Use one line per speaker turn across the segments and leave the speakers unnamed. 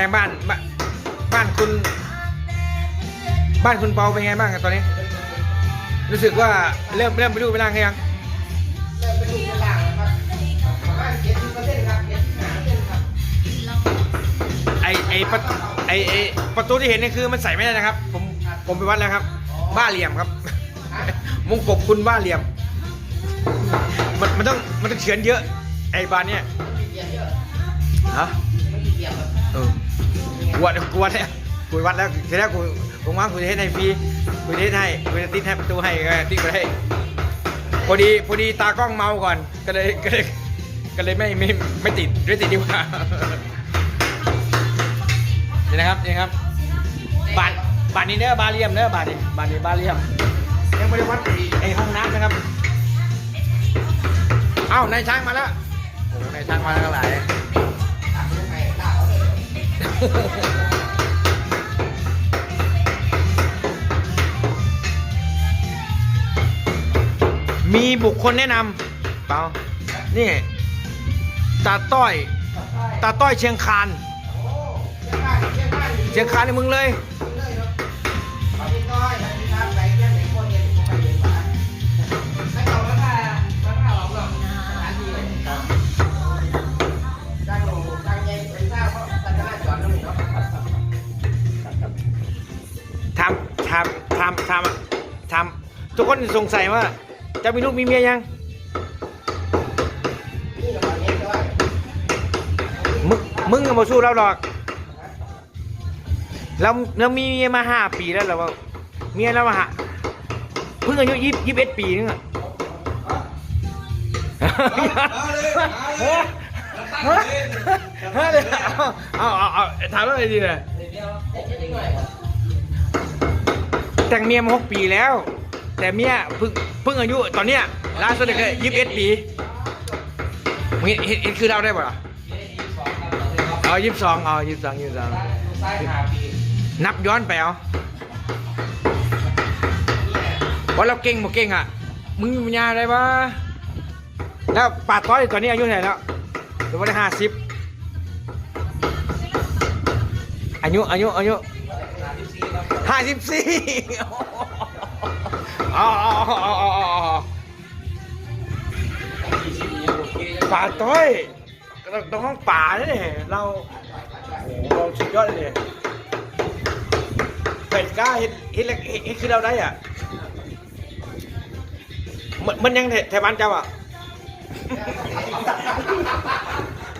ไงบ้านบ้านบ้านคุณ บ้านคุณเปาเป็นไงบ้างครับตอนนี้ รู้สึกว่าเริ่มเริ่มไปดูไปร่างยังไอไอประไอไอประตูที่เห็นนี่คือมันใส่ไม่ได้นะครับ ผมผมไปวัดแล้วครับ บ้าเหลี่ยมครับ มงกบคุณบ้าเหลี่ยม มันมันต้องมันต้องเฉือนเยอะ ไอ้บานเนี่ยฮะเออก วดกวดเนี่ยกูวัดแล้วทีแรกกูผมว่ากูจะให้ในฟรีกูจะให้กูจะติดให้ประตูให้ก็ติดไปให้พอดีพอดีตากล้องเมาก่อน ก็เลยก็เลยก็เลยไม่ไม่ไม่ติดไม่ติดดีกว่านี่นะครับนี่ครับบานบานนี้เนื้อบาเลียมเนื้อบานนี้บานนี้บาเลียมยังไม่ได้วัดไอ้ไอห้องน้ำนะครับเอ้านายช้างมาแล้วโอ้นายช้างมาแล้วหลาย มีบุคคลแนะนำเปล่านี่ตาต้อยตาต้อยเชียงคานเชียงคานในมึงเลยถามถามถามถามถามทุกคนสงสัยว่า จะมีลูกมีเมียยังมึงมึงก็มาสู้เราหรอกเราเรามีเมียมาห้าปีแล้วเราเมียเรามาหาเพิ่งอายุยี่สิบเอ็ดปีนึงอะเอาเอาเอาถามอะไรดีเลยแต่งเมียมาหกปีแล้ว แต่เมียเพิ่ง เพิ่งอายุตอนเนี้ยล่าสุดเลยยี่สิบเอ็ดปีมึงเห็นเห็นคือเราได้ป่ะล่ะเอายี่สิบสองเอายี่สิบสองยี่สิบสองนับย้อนไปเอาว่าเราเก่งบ่เก่งอะ มึงมีปัญญาอะไรวะแล้วป่าต้อยตอนนี้อายุเท่าไหร่แล้วหรือว่าได้ห้าสิบอายุอายุอายุห้าสิบสี่ ป่าต้อยต้องห้องป่าเนี่ยเราโอ้เราสุดยอดเลยเนี่ยเป็ดก้าเห็นเห็นแล้วเห็นคือเราได้อะมันมันยังแถวบ้านเจ้าอะ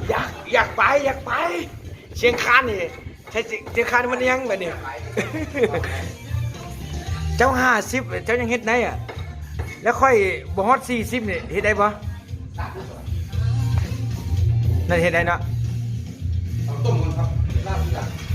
อยากอยากไปอยากไป เชียงคานนี่ใช่เชียงคานมันยังแบบนี้ เจ้าห้าสิบเจ้ายังเฮ็ดไหนอะ แล้วค่อยบอฮอดสี่สิบนี่ยเฮ็ดได้ปะนั่นเฮ็ดได้เนาะ
ต้มกันครับลาบที่หลัง